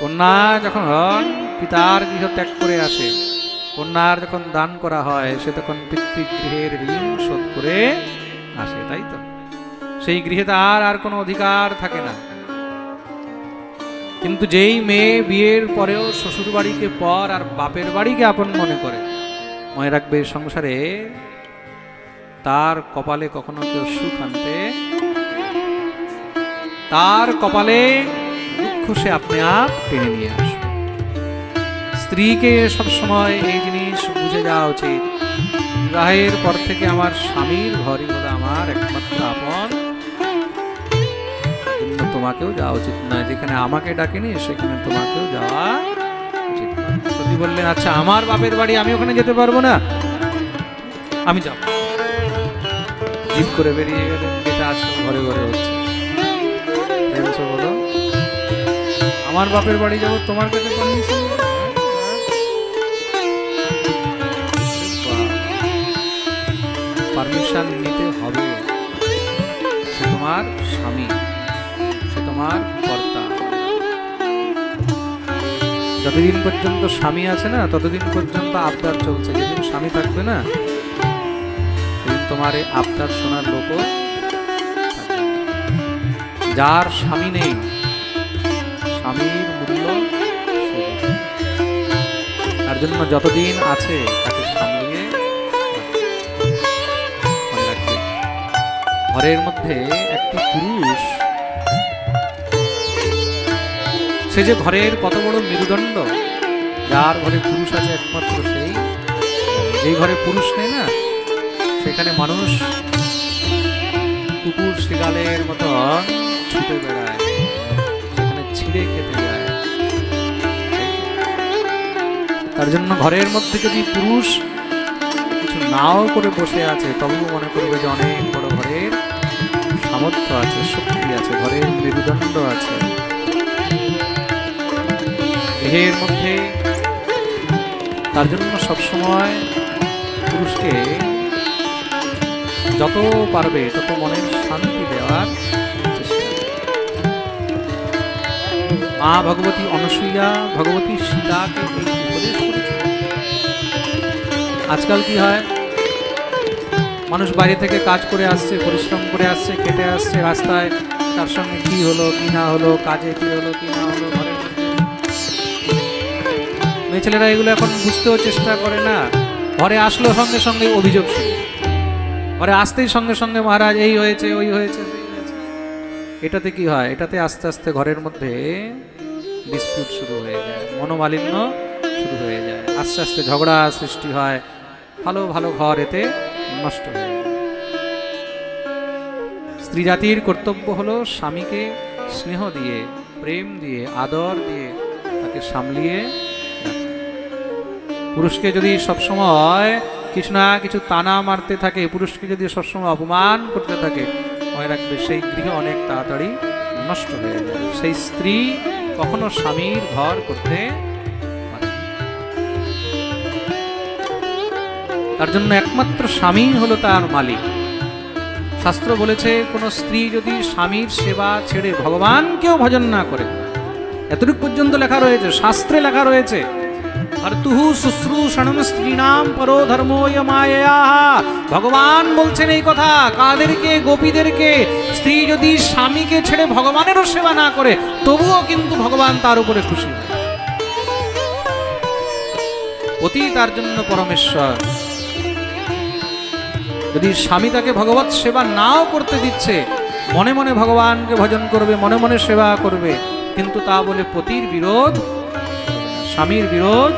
কন্যা যখন পিতার গৃহ ত্যাগ করে আসে। কন্যার যখন দান করা হয়, সে তখন পিতৃগৃহের ঋণ শোধ করে আসে, তাই তো? সেই গৃহে তার আর কোনো অধিকার থাকে না। কিন্তু যেই মেয়ে বিয়ের পরেও শ্বশুর বাড়িকে পর আর বাপের বাড়িকে আপন মনে করে, মনে রাখবে সংসারে, তার কপালে কখনো কেউ সুখ আনতে, তার কপালে সে আপনি আপ টেনে নিয়ে আসবে স্ত্রীকে সবসময় এই জিনিস বুঝে যাওয়া উচিত। বিবাহের পর থেকে আমার স্বামীর ঘরই হলো আমার একমাত্র আপন। তোমাকেও যাওয়া উচিত নয়। যেখানে আমাকে ডাকেনি, সেখানে তোমাকেও যাওয়া উচিত সতী বললেন আচ্ছা আমার বাপের বাড়ি আমি ওখানে যেতে পারব না? আমি যাব। জিদ করে বেরিয়ে গেলেন। যেটা আজকাল ঘরে ঘরে হচ্ছে বলো আমার বাপের বাড়ি যাব, তোমার কাছে পারমিশন নিতে হবে। সে তোমার স্বামী, সে তোমার কর্তা। যতদিন পর্যন্ত স্বামী আছে না, ততদিন পর্যন্ত আবদার চলছে। যেদিন স্বামী থাকবে না তোমার এই আবদার শোনার না। যার স্বামী নেই স্বামীর মূল্য তার জন্য যতদিন আছে তাকে সামলিয়ে ঘরের মধ্যে একটি পুরুষ। সে যে ঘরের কত বড় মেরুদণ্ড, যার ঘরে পুরুষ আছে একমাত্র সেই। যেই ঘরে পুরুষ নেই না, সেখানে মানুষ কুকুর শিগালের মতো ছুটে বেড়ায়। ছিঁড়ে খেতে যায়। তার জন্য ঘরের মধ্যে যদি পুরুষ কিছু নাও করে বসে আছে, তবুও মনে করবে যে অনেক বড় ঘরের সামর্থ্য আছে, শক্তি আছে, ঘরের মেরুদণ্ড আছে। দেহের মধ্যে তার জন্য সবসময় পুরুষকে যত পারবে, তত মনের শান্তি দেওয়ার মা ভগবতী অনসূয়া ভগবতী সীতাকে আজকাল কি হয়? মানুষ বাইরে থেকে কাজ করে আসছে, পরিশ্রম করে আসছে খেটে আসছে রাস্তায়। তার সঙ্গে কি হলো, কি না হলো, কাজে কি হলো, কি না হলো মধ্যে মেয়ে ছেলেরা এগুলো এখন বুঝতেও চেষ্টা করে না। ঘরে আসলো সঙ্গে সঙ্গে অভিযোগ ঘরে আসতেই সঙ্গে সঙ্গে মহারাজ, এই হয়েছে, ওই হয়েছে। এটাতে কি হয়? এটাতে আস্তে আস্তে ঘরের মধ্যে ডিসপিউট শুরু হয়ে যায়, মনোমালিন্য শুরু হয়ে যায়, আস্তে আস্তে ঝগড়া সৃষ্টি হয়, ভালো ভালো ঘর এতে নষ্ট হয়ে যায়। স্ত্রী জাতির কর্তব্য হলো স্বামীকে স্নেহ দিয়ে, প্রেম দিয়ে, আদর দিয়ে তাকে সামলিয়ে পুরুষকে যদি সবসময় কিছু না কিছু তানা মারতে থাকে, পুরুষকে যদি সবসময় অপমান করতে থাকে মনে রাখবে, সেই গৃহ অনেক তাড়াতাড়ি নষ্ট হয়ে যাবে। সেই স্ত্রী কখনো স্বামীর ঘর করতে তার জন্য একমাত্র স্বামী হলো তার মালিক। শাস্ত্র বলেছে, কোনো স্ত্রী যদি স্বামীর সেবা ছেড়ে ভগবানকেও ভজন না করে, এতটুকু পর্যন্ত লেখা রয়েছে, শাস্ত্রে লেখা রয়েছে আর তুহু শুশ্রূষণম স্ত্রীনাম পরো ধর্মোয় মায়া ভগবান বলছেন এই কথা, কাদেরকে, গোপীদেরকে স্ত্রী যদি স্বামীকে ছেড়ে ভগবানেরও সেবা না করে, তবুও কিন্তু ভগবান তার উপরে খুশি। অতি তার জন্য পরমেশ্বর। যদি স্বামী তাকে ভগবত সেবা নাও করতে দিচ্ছে, মনে মনে ভগবানকে ভজন করবে, মনে মনে সেবা করবে, কিন্তু তা বলে পতির বিরোধ, স্বামীর বিরোধ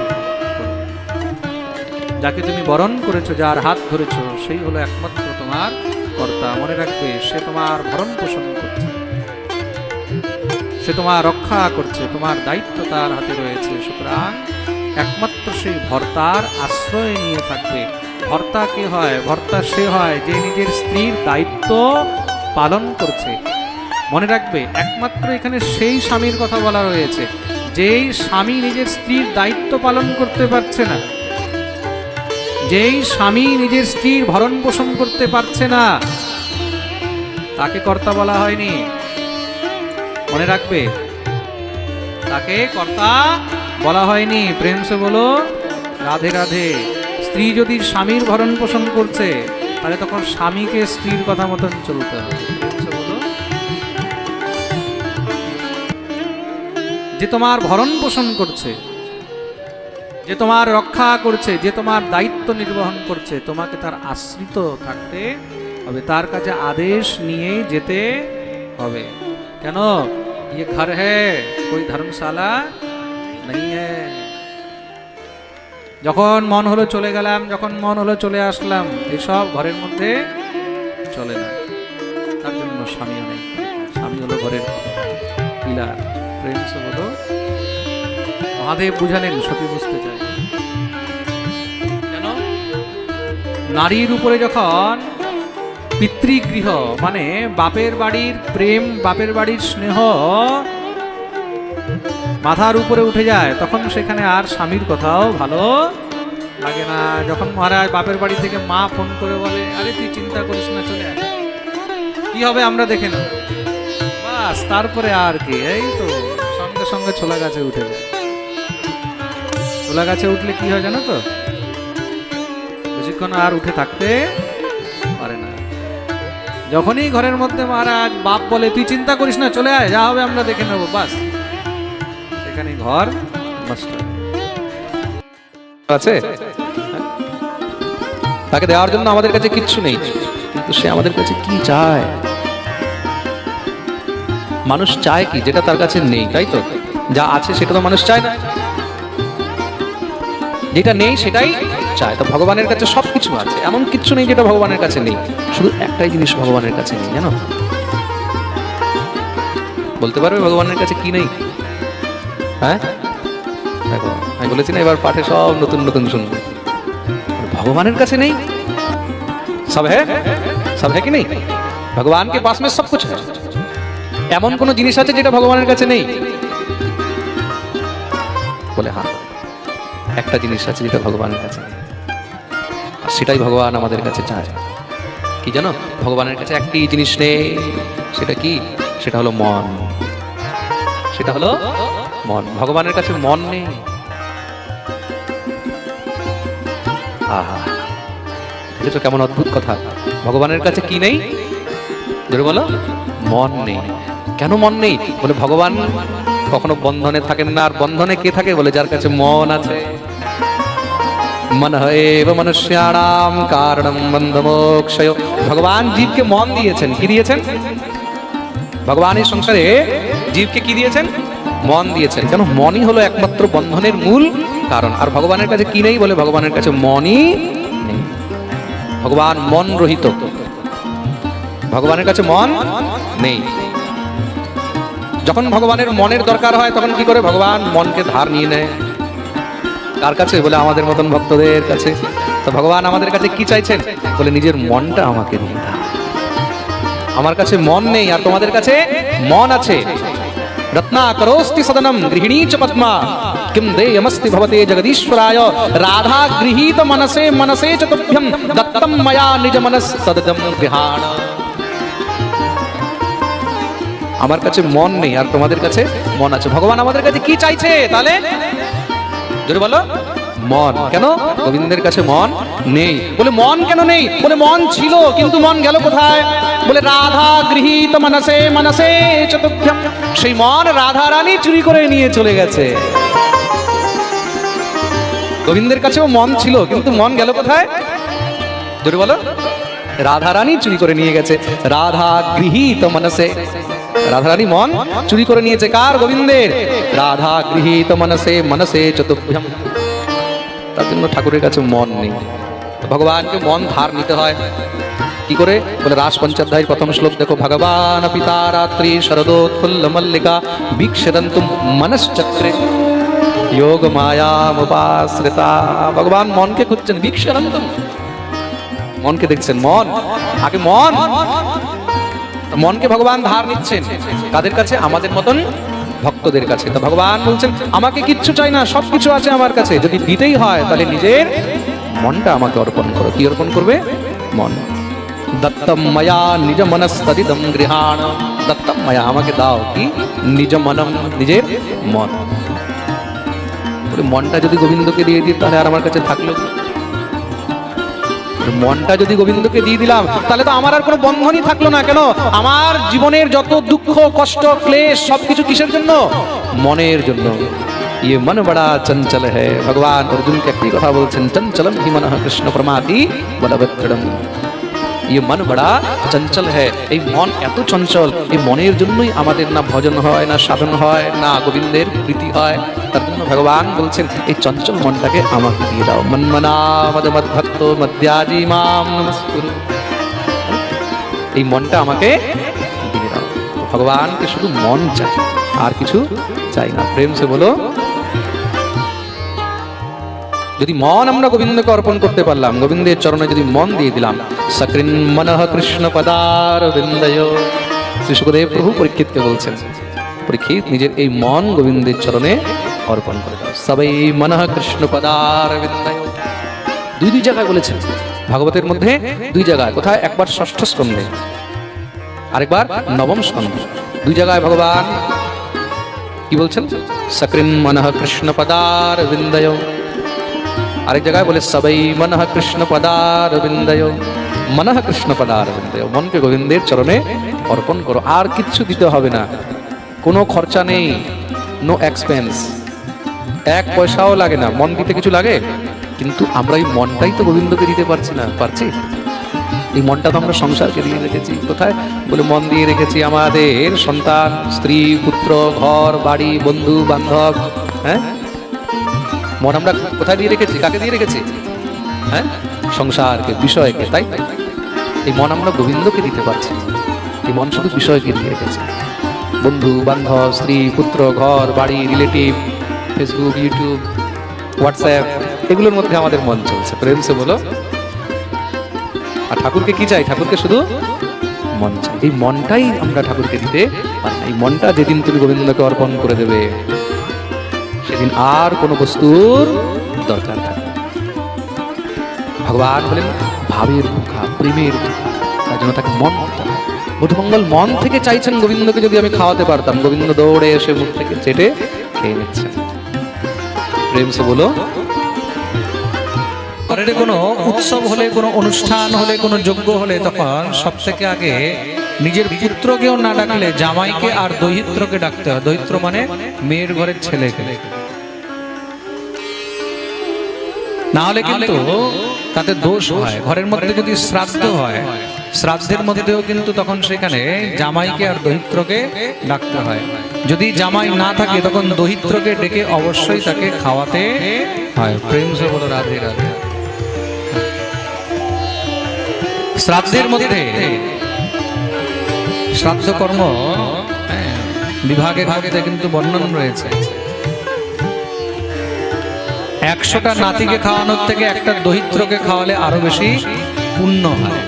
যাকে তুমি বরণ করেছ, যার হাত ধরেছো, সেই হলো একমাত্র তোমার কর্তা মনে রাখবে, সে তোমার ভরণ পোষণ করছে। সে তোমার রক্ষা করছে, তোমার দায়িত্ব তার হাতে রয়েছে। সুতরাং একমাত্র সেই ভর্তার আশ্রয় নিয়ে থাকবে। ভর্তা কে হয়? ভর্তা সে হয় যে নিজের স্ত্রীর দায়িত্ব পালন করছে। মনে রাখবে, একমাত্র এখানে সেই স্বামীর কথা বলা রয়েছে, যেই স্বামী নিজের স্ত্রীর দায়িত্ব পালন করতে পারছে না। যেই স্বামী নিজের স্ত্রীর ভরণ পোষণ করতে পারছে না। তাকে কর্তা বলা হয়নি। মনে রাখবে? তাকে কর্তা বলা হয়নি। প্রেম সে বলো, রাধে রাধে। স্ত্রী যদি স্বামীর ভরণ পোষণ করছে, তাহলে তখন স্বামীকে স্ত্রীর কথা মতন চলতে হবে। যে তোমার ভরণ পোষণ করছে, যে তোমার রক্ষা করছে, যে তোমার দায়িত্ব নির্বহন করছে, তোমাকে তার আশ্রিত থাকতে হবে তার কাছে আদেশ নিয়ে যেতে হবে কেন ये घर है कोई धर्मशाला नहीं है যখন মন হলো চলে গেলাম যখন মন হলো চলে আসলাম এসব ঘরের মধ্যে চলে না তার জন্য স্বামীও নেই স্বামী হলো ঘরের পিলার প্রেম সে বলো মহাদেব বুঝালেন সতী বুঝতে চায় কেন নারীর উপরে যখন পিতৃগৃহ মানে বাপের বাড়ির প্রেম, বাপের বাড়ির স্নেহ মাথার উপরে উঠে যায়, তখন সেখানে আর স্বামীর কথাও ভালো লাগে না। যখন মহারাজ বাপের বাড়ি থেকে মা ফোন করে বলে, আরে, তুই চিন্তা করিস না, চলে কি হবে আমরা দেখে নেব। বাস, তারপরে আর কি, এই তো, সঙ্গে সঙ্গে ছোলা গাছে উঠে যায়। ছোলা গাছে উঠলে কি হয় জানো তো? বেশিক্ষণ আর উঠে থাকতে যখনই ঘরের মধ্যে মহারাজ বাপ বলে, তুই চিন্তা করিস না, চলে আয়, যা হবে আমরা দেখে নেব, বাস। সেখানে ঘর। আছে? তাকে দেওয়ার জন্য আমাদের কাছে কিচ্ছু নেই, কিন্তু সে আমাদের কাছে কি চায়? মানুষ চায় কি? যেটা তার কাছে নেই, তাই তো? যা আছে সেটা তো মানুষ চায় না। যেটা নেই সেটাই চায়, তো ভগবানের কাছে সব কিছু আছে। এমন কিছু নেই যেটা ভগবানের কাছে নেই। শুধু একটাই জিনিস ভগবানের কাছে নেই, জানো? বলতে পারবে ভগবানের কাছে কি নেই? হ্যাঁ? দেখো, আমি বলেছি না, এবার পাঠে সব নতুন নতুন শুনবে। ভগবানের কাছে নেই? সব হ্যাঁ? সব হ্যাঁ কি নেই? ভগবানকে পাশ মে সব কিছু এমন কোনো জিনিস আছে যেটা ভগবানের কাছে নেই? বলে হ্যাঁ। একটা জিনিস আছে যেটা ভগবানের কাছে নেই। সেটাই ভগবান আমাদের কাছে চায়। কি জানো? ভগবানের কাছে একটি জিনিস নেই সেটা কি? সেটা হলো মন। সেটা হলো মন। ভগবানের কাছে মন নেই। আহা। দেখেছ কেমন অদ্ভুত কথা? ভগবানের কাছে কি নেই? ধরে বলো। মন নেই। কেন মন নেই? বলে ভগবান কখনো বন্ধনে থাকেন না, আর বন্ধনে কে থাকে? বলে যার কাছে মন আছে। মন এব মনুষ্যাণাম কারণম বন্ধমোক্ষয় ভগবান জীবকে মন দিয়েছেন কি দিয়েছেন ভগবান এই সংসারে জীবকে কি দিয়েছেন মন দিয়েছেন কেন মনই হলো একমাত্র বন্ধনের মূল কারণ আর ভগবানের কাছে কি নেই বলে ভগবানের কাছে মনই নেই ভগবান মন রহিত ভগবানের কাছে মন নেই যখন ভগবানের মনের দরকার হয়, তখন কি করে? ভগবান মনকে ধার নিয়ে নেয়। কার কাছে বলে আমাদের মতন ভক্তদের কাছে? তো ভগবান আমাদের কাছে কি চাইছেন? বলে নিজের মনটা আমাকে দিয়ে দাও আমার কাছে মন নেই আর তোমাদের কাছে মন আছে। রত্না করোস্তি সদনম গৃহিণী চ পদ্মা। কিম দেয়মস্তি ভবতে জগদীশ্বরায়। রাধা গৃহীত মনসে মনসে দত্তম নিজ মনস গৃহাণ। আমার কাছে মন নেই আর তোমাদের কাছে মন আছে। ভগবান আমাদের কাছে কি চাইছে? তাহলে জোরে বলো। মন। কেন? গোবিন্দের কাছে মন নেই। বলে, মন কেন নেই? বলে, মন ছিল, কিন্তু মন গেল কোথায়? বলে, রাধা গৃহীত মনসে মনসে চতুর্ভ্যম সেই মন রাধা রানী চুরি করে নিয়ে চলে গেছে। গোবিন্দের কাছেও মন ছিল, কিন্তু মন গেল কোথায়? জোরে বলো। রাধা রানী চুরি করে নিয়ে গেছে। রাধা গৃহীত মনসে। রাধারানী মন চুরি করে নিয়েছে কার গোবিন্দের? রাধা গৃহীত মনসে মনসে চতুর্ভ্যম তার জন্য ঠাকুরের কাছে মন নেই। ভগবানকে মন ধার নিতে হয়। কি করে? বলে রাস পঞ্চাধ্যায়ের প্রথম শ্লোক, দেখো, ভগবান পিতা রাত্রি শরদোৎফুল্ল মল্লিকা বিক্ষরন্তু মনশ্চক্রে। যোগ মায়ামুপাশ্রিতা। ভগবান মনকে খুঁজছেন বিক্ষরন্তম মনকে দেখছেন, মন। আগে মন। মনকে ভগবান ধার নিচ্ছেন। কাদের কাছে, আমাদের মতন ভক্তদের কাছে। তো ভগবান বলছেন, আমাকে কিচ্ছু চাই না সব কিছু আছে আমার কাছে। যদি দিতেই হয়, তাহলে নিজের মনটা আমাকে অর্পণ করো। কি অর্পণ করবে? মন। দত্তম ময়া নিজ মনস্তদিদম গৃহাণ। দত্তম মায়া, আমাকে দাও। কি? নিজ মনম নিজের মন। মনটা যদি গোবিন্দকে দিয়ে দিই, তাহলে আর আমার কাছে থাকল? মনটা যদি গোবিন্দকে দিয়ে দিলাম, তাহলে তো আমার আর কোনো বন্ধনই থাকল না। কেন? আমার জীবনের যত দুঃখ, কষ্ট, ক্লেশ, সবকিছু কিসের জন্য? মনের জন্য। ইয়ে মন বড়া চঞ্চল হ্যায় ভগবান অর্জুনকে একটি কথা বলছেন, চঞ্চলম হি মনঃ কৃষ্ণ প্রমাতি বলবত্রম ইয়ে মন বড়া চঞ্চল হ্যায় এই মন এত চঞ্চল, এই মনের জন্যই আমাদের না ভজন হয়, না সাধন হয়, না গোবিন্দের প্রীতি হয়। তার জন্য ভগবান বলছেন, এই চঞ্চল মনটাকে আমাকে দিয়ে দাও। মন্মনা মদ মদ্ভক্ত মধ্যাজি মাম এই মনটা আমাকে দিয়ে দাও। ভগবানকে শুধু মন চাই, আর কিছু চাই না। প্রেম সে বলো, যদি মন আমরা গোবিন্দকে অর্পণ করতে পারলাম, গোবিন্দের চরণে যদি মন দিয়ে দিলাম, সকৃন মনঃ কৃষ্ণ পদার বিন্দয়। শ্রী সুখদেব প্রভু পরীক্ষিতকে বলছেন, পরীক্ষিত, নিজের এই মন গোবিন্দের চরণে অর্পণ করে দাও। সবাই মনঃ কৃষ্ণ পদার দুই দুই জায়গায় বলেছেন, ভাগবতের মধ্যে দুই জায়গায়, কোথায়? একবার ষষ্ঠ স্কন্ধে, আরেকবার নবম স্কন্ধে। দুই জায়গায় ভগবান কি বলছেন? সকৃন মনঃ কৃষ্ণ পদার বিন্দয় আরেক জায়গায় বলে, সবাই মনঃ কৃষ্ণ পদার বিন্দয় মনঃ কৃষ্ণ পদার বিন্দয় মনকে গোবিন্দের চরণে অর্পণ করো। আর কিচ্ছু দিতে হবে না। কোনো খরচা নেই। নো এক্সপেন্স এক পয়সাও লাগে না, মন দিতে কিছু লাগে? কিন্তু আমরা এই মনটাই তো গোবিন্দকে দিতে পারছি না, পারছি? এই মনটা তো আমরা সংসারকে দিয়ে রেখেছি, কোথায়? বলে মন দিয়ে রেখেছি আমাদের সন্তান, স্ত্রী, পুত্র, ঘর, বাড়ি, বন্ধু, বান্ধব হ্যাঁ? মন আমরা কোথায় দিয়ে রেখেছি? কাকে দিয়ে রেখেছি? হ্যাঁ? সংসারকে, বিষয়কে, তাই? এই মন আমরা গোবিন্দকে দিতে পারছি এই মন শুধু বিষয়কে দিয়ে রেখেছি। বন্ধু, বান্ধব, স্ত্রী, পুত্র, ঘর, বাড়ি, রিলেটিভ ফেসবুক ইউটিউব হোয়াটসঅ্যাপ এগুলোর মধ্যে আমাদের মন চলছে। প্রেম সে বলো। আর ঠাকুরকে কি চাই? ঠাকুরকে শুধু মন চাই। এই মনটাই আমরা ঠাকুরকে দিতে পারি এই মনটা যেদিন তুমি গোবিন্দকে অর্পণ করে দেবে, সেদিন আর কোনো বস্তুর দরকার থাকে ভগবান বলেন, ভাবের মুখা, প্রেমের তার জন্য তাকে মন বুধমঙ্গল মন থেকে চাইছেন গোবিন্দকে যদি আমি খাওয়াতে পারতাম। গোবিন্দ দৌড়ে এসে মুখ থেকে চেটে খেয়ে নিচ্ছেন। প্রেম সে বলো। ঘরের কোনো উৎসব হলে, কোনো অনুষ্ঠান হলে, কোনো যজ্ঞ হলে তখন সব থেকে আগে নিজের পুত্রকেও না ডাকলে জামাইকে আর দৈহিত্রকে ডাকতে হয়। দৈহিত্র মানে মেয়ের ঘরের ছেলেকে। না হলে কিন্তু তাতে দোষ হয়। ঘরের মধ্যে যদি শ্রাদ্ধ হয় শ্রাদ্ধের মধ্যেও কিন্তু তখন সেখানে জামাইকে আর দহিত্রকে ডাকতে হয়। যদি জামাই না থাকে, তখন দহিত্রকে ডেকে অবশ্যই তাকে খাওয়াতে হয়। প্রেম সে বলো, রাধে রাধে। শ্রাদ্ধের মধ্যে শ্রাদ্ধ কর্ম বিভাগের মধ্যে কিন্তু বর্ণন রয়েছে। একশোটা নাতিকে খাওয়ানোর থেকে একটা দহিত্রকে খাওয়ালে আরও বেশি পুণ্য হয়।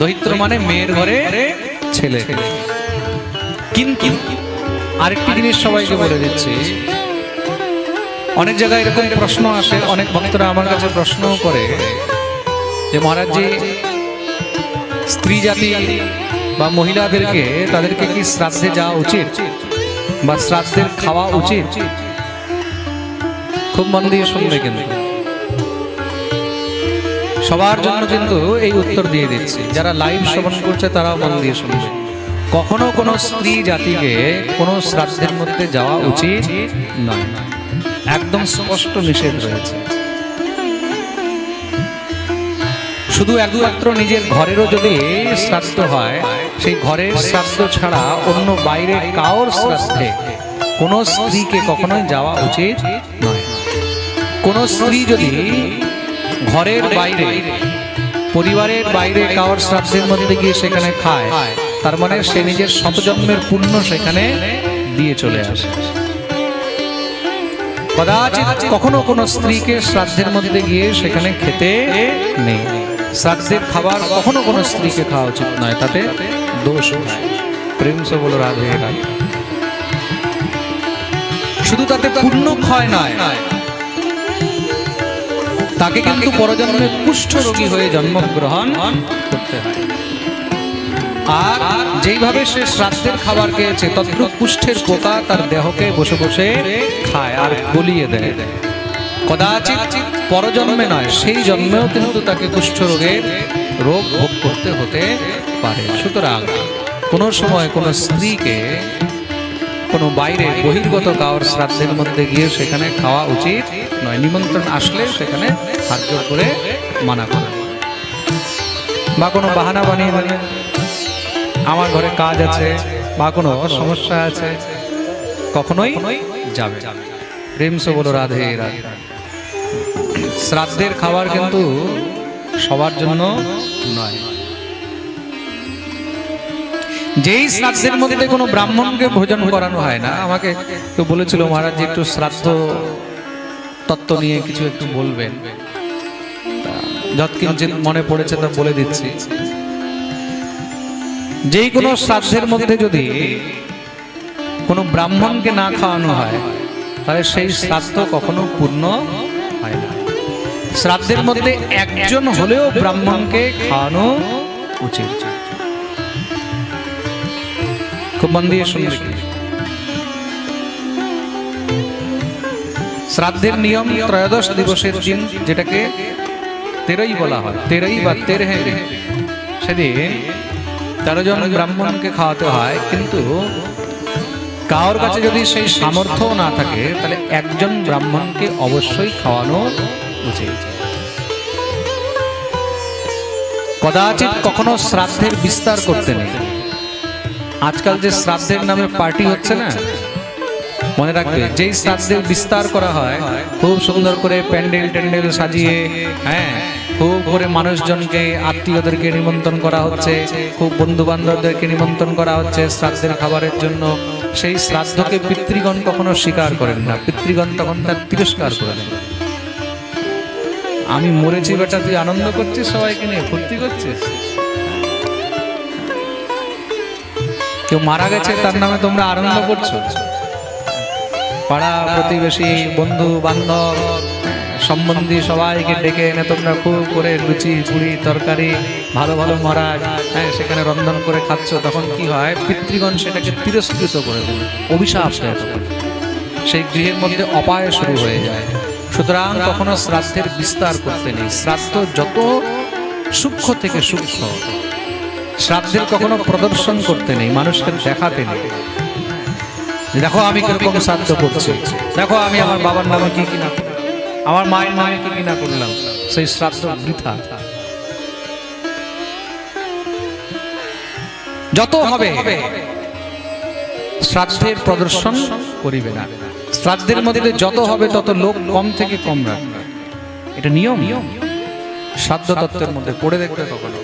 দহিত্র মানে মেয়ের ঘরে ছেলে। কিন্তু আরেকটি জিনিস সবাইকে বলে দিচ্ছি। অনেক জায়গায় এরকম প্রশ্ন আসে, অনেক ভক্তরা আমার কাছে প্রশ্ন করে যে মহারাজ জি স্ত্রী জাতি বা মহিলাদেরকে তাদেরকে কি শ্রাদ্ধে যাওয়া উচিত বা শ্রাদ্ধের খাওয়া উচিত? খুব মন দিয়ে শুনবে কিন্তু। সবার জন্য কিন্তু এই উত্তর দিয়ে দিচ্ছি। যারা লাইভ শ্রবণ করছে, তারাও মন দিয়ে শুনবে। কখনো কোনো স্ত্রী জাতিকে কোনো শ্রাদ্ধের মধ্যে যাওয়া উচিত নয়। একদম স্পষ্ট নিষেধ রয়েছে। শুধু একমাত্র নিজের ঘরেরও যদি শ্রাদ্ধ হয়, সেই ঘরের শ্রাদ্ধ ছাড়া অন্য বাইরে কাউর শ্রাদ্ধে কোনো স্ত্রীকে কখনোই যাওয়া উচিত নয়। কোন স্ত্রী যদি ঘরের বাইরে, পরিবারের বাইরে কাউর শ্রাদ্ধের মধ্যে গিয়ে সেখানে খায়। তার মানে সে নিজের শতজন্মের পুণ্য সেখানে দিয়ে চলে আসে। কদাচিৎ কখনো কোনো স্ত্রীকে শ্রাদ্ধের মধ্যে গিয়ে সেখানে খেতে নেই। শ্রাদ্ধের খাবার কখনো কোনো স্ত্রীকে খাওয়া উচিত নয়, তাতে দোষ। প্রেম সে বলো, রাধে শুধু তাতে পূর্ণ ক্ষয় নয় তাকে কিন্তু পরজন্মে কুষ্ঠ রোগী হয়ে জন্মগ্রহণ করতে হয়। আর যেইভাবে সে শ্রাদ্ধের খাবার খেয়েছে তদ্রুপ কুষ্ঠের পোকা তার দেহকে বসে বসে খায় আর গলিয়ে দেয়। কদাচিৎ পরজন্মে নয় সেই জন্মেও কিন্তু তাকে কুষ্ঠ রোগের রোগ ভোগ করতে হতে পারে। সুতরাং কোনো সময় কোনো স্ত্রীকে কোনো বাইরে বহির্গত কাউর শ্রাদ্ধের মধ্যে গিয়ে সেখানে খাওয়া উচিত নয়। নিমন্ত্রণ আসলে সেখানে হাত করে মানা করা। বা কোনো বাহানা বানিয়ে বানিয়ে আমার ঘরে কাজ আছে বা কোনো সমস্যা আছে। কখনোই যাবে প্রেমসে বলো, রাধে রাধে। শ্রাদ্ধের খাবার কিন্তু সবার জন্য যেই শ্রাদ্ধের মধ্যে কোনো ব্রাহ্মণকে ভোজন করানো হয় না, আমাকে কেউ বলেছিল মহারাজ যে একটু শ্রাদ্ধ তত্ত্ব নিয়ে কিছু একটু বলবেন। তা যৎকিঞ্চিত মনে পড়েছে তা বলে দিচ্ছি। যেই কোনো শ্রাদ্ধের মধ্যে যদি কোনো ব্রাহ্মণকে না খাওয়ানো হয়, তাহলে সেই শ্রাদ্ধ কখনো পূর্ণ হয় না। শ্রাদ্ধের মধ্যে একজন হলেও ব্রাহ্মণকে খাওয়ানো উচিত। খুব মন দিয়ে শুনবে শ্রাদ্ধের নিয়ম ত্রয়োদশ দিবসের দিন যেটাকে তেরোই বলা হয়। তেরোই বা তেরহে। সেদিন তেরো জন ব্রাহ্মণকে খাওয়াতে হয়, কিন্তু কারোর কাছে যদি সেই সামর্থ্য না থাকে, তাহলে একজন ব্রাহ্মণকে অবশ্যই খাওয়ানো উচিত। কদাচিৎ কখনো শ্রাদ্ধের বিস্তার করতে নেই। আজকাল যে শ্রাদ্ধের নামে পার্টি হচ্ছে না, মনে রাখবে, যেই শ্রাদ্ধের বিস্তার করা হয়, খুব সুন্দর করে প্যান্ডেল ট্যান্ডেল সাজিয়ে হ্যাঁ খুব করে মানুষজনকে, আত্মীয়দেরকে নিমন্ত্রণ করা হচ্ছে, খুব বন্ধু বান্ধবদেরকে নিমন্ত্রণ করা হচ্ছে শ্রাদ্ধের খাবারের জন্য। সেই শ্রাদ্ধকে পিতৃগণ কখনো স্বীকার করেন না, পিতৃগণ তখন তার তিরস্কার করেন আমি মরেছি বেটা, তুই আনন্দ করছিস সবাইকে নিয়ে, ফুর্তি করছিস? কেউ মারা গেছে, তার নামে তোমরা আনন্দ করছ? পাড়া, প্রতিবেশী, বন্ধু, বান্ধব, সম্বন্ধী সবাইকে ডেকে এনে তোমরা খুব করে লুচি, পুরি, তরকারি, ভালো ভালো মহারাজ হ্যাঁ সেখানে রন্ধন করে খাচ্ছ, তখন কি হয়? পিতৃগণ সেটাকে তিরস্কৃত করে দেবে অভিশাপ সেই গৃহের মধ্যে অপায় শুরু হয়ে যায়। সুতরাং কখনো শ্রাদ্ধের বিস্তার করতে নেই। শ্রাদ্ধ যত সূক্ষ্ম থেকে সূক্ষ্ম শ্রাদ্ধের কখনো প্রদর্শন করতে নেই, মানুষকে দেখাতে নেই। দেখো আমি কীরকম শ্রাদ্ধ করছি। দেখো আমি আমার বাবার নামে কি কিনা আমার মায়ের নামে কি কিনা করলাম। সেই শ্রাদ্ধ বৃথা। যত হবে, শ্রাদ্ধের প্রদর্শন করিবে না। শ্রাদ্ধের মধ্যে যত হবে, তত লোক কম থেকে কম রাখবে। এটা নিয়ম। শ্রাদ্ধ তত্ত্বের মধ্যে পড়ে দেখবে কখনো।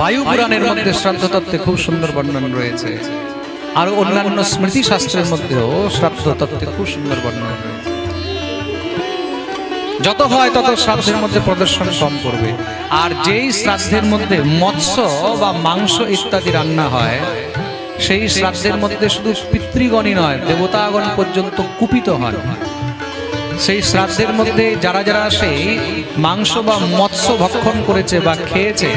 বায়ু পুরাণের মধ্যে শ্রাদ্ধ তত্ত্বে খুব সুন্দর বর্ণন রয়েছে। আর অন্যান্য স্মৃতি শাস্ত্রের মধ্যেও শ্রাদ্ধ তত্ত্বে খুব সুন্দর বর্ণন রয়েছে। যত হয় তত শ্রাদ্ধের মধ্যে প্রদর্শন কম করবে আর যেই শ্রাদ্ধের মধ্যে মৎস্য বা মাংস ইত্যাদি রান্না হয়, সেই শ্রাদ্ধের মধ্যে শুধু পিতৃগণই নয়, দেবতাগণ পর্যন্ত কুপিত হয়। সেই শ্রাদ্ধের মধ্যে যারা যারা সেই মাংস বা মৎস্য ভক্ষণ করেছে বা খেয়েছে,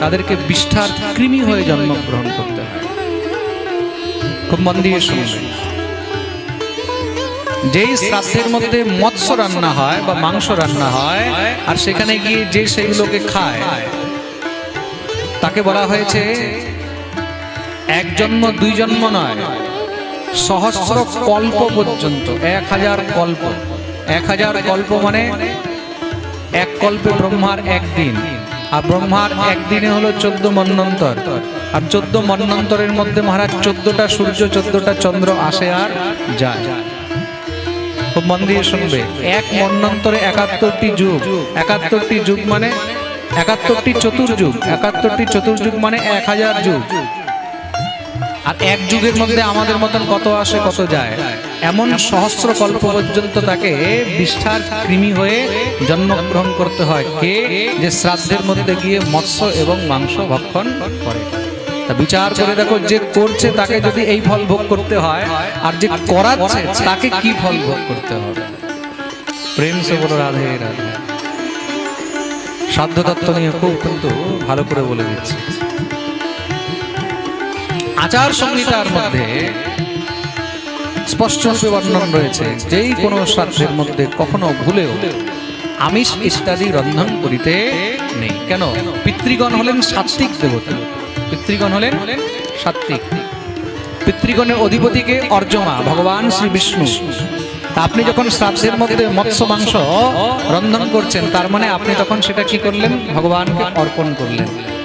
তাদেরকে বিষ্ঠার কৃমি হয়ে জন্মগ্রহণ করতে হয়। খুব মন দিয়ে শুনবেন যেই শ্রাদ্ধের মধ্যে মৎস্য রান্না হয় বা মাংস রান্না হয়, আর সেখানে গিয়ে যে সেইগুলোকে খায়, তাকে বলা হয়েছে এক জন্ম, দুই জন্ম নয়, সহস্র কল্প পর্যন্ত, এক হাজার কল্প। এক হাজার কল্প মানে এক কল্পে ব্রহ্মার একদিন। আর ব্রহ্মার একদিনে হলো চোদ্দ মন্নন্তর। আর চোদ্দ মন্নন্তরের মধ্যে মহারাজ চোদ্দটা সূর্য, চোদ্দটা চন্দ্র আসে আর যায়। খুব মন দিয়ে শুনবে। এক মন্নন্তরে একাত্তরটি যুগ। একাত্তরটি যুগ মানে একাত্তরটি চতুর্যুগ। একাত্তরটি চতুর্যুগ মানে এক হাজার যুগ। আর এক যুগের মধ্যে আমাদের মতন কত আসে, কত যায়। এমন সহস্র কল্প পর্যন্ত তাকে বিষ্ঠার কৃমি হয়ে জন্মগ্রহণ করতে হয়। কে যে শ্রাদ্ধের মধ্যে গিয়ে মৎস্য এবং মাংস ভক্ষণ করে। বিচার করে দেখো যে করছে তাকে যদি এই ফল ভোগ করতে হয়, আর যে করাচ্ছে তাকে কি ফল ভোগ করতে হবে? প্রেম সে বলো, রাধে রাধে। সাধ্য তত্ত্ব নিয়ে খুব কিন্তু ভালো করে বলে দিচ্ছে। আচার সংহিতার মধ্যে স্পষ্ট বর্ণন রয়েছে। যেই কোনো শ্রাদ্ধের মধ্যে কখনো ভুলেও আমিষ ইত্যাদি রন্ধন করিতে নেই। কেন? পিতৃগণ হলেন সাত্ত্বিক দেবতা। পিতৃগণ হলেন সাত্ত্বিক। পিতৃগণের অধিপতিকে অর্জমা, ভগবান শ্রী বিষ্ণু আপনি যখন শ্রাদ্ধের মধ্যে মৎস্য, মাংস রন্ধন করছেন, তার মানে আপনি তখন সেটা কি করলেন? ভগবানকে অর্পণ করলেন।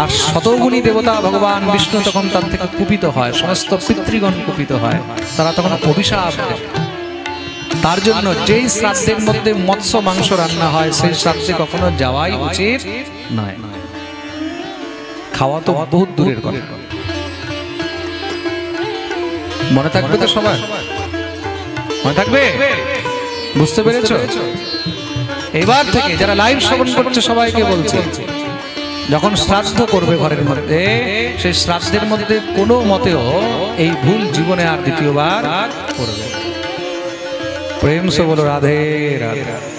আর শতগুণী দেবতা ভগবান বিষ্ণু তখন তার থেকে কুপিত হয় সমস্ত পিতৃগণ কুপিত হয়। তারা তখন অভিশাপ তার জন্য যেই শ্রাদ্ধের মধ্যে মৎস্য মাংস রান্না হয় সেই শ্রাদ্ধে কখনো যাওয়াই উচিত নয়। খাওয়া তো বহুত দূরের কথা। মনে থাকবে তো সবার? মনে থাকবে? বুঝতে পেরেছ? এবার থেকে যারা লাইভ শ্রবণ করছে সবাইকে বলছে যখন শ্রাদ্ধ করবে ঘরের মধ্যে সেই শ্রাদ্ধের মধ্যে কোনো মতেও এই ভুল জীবনে আর দ্বিতীয়বার করবে প্রেম সে বলো রাধে রাধে।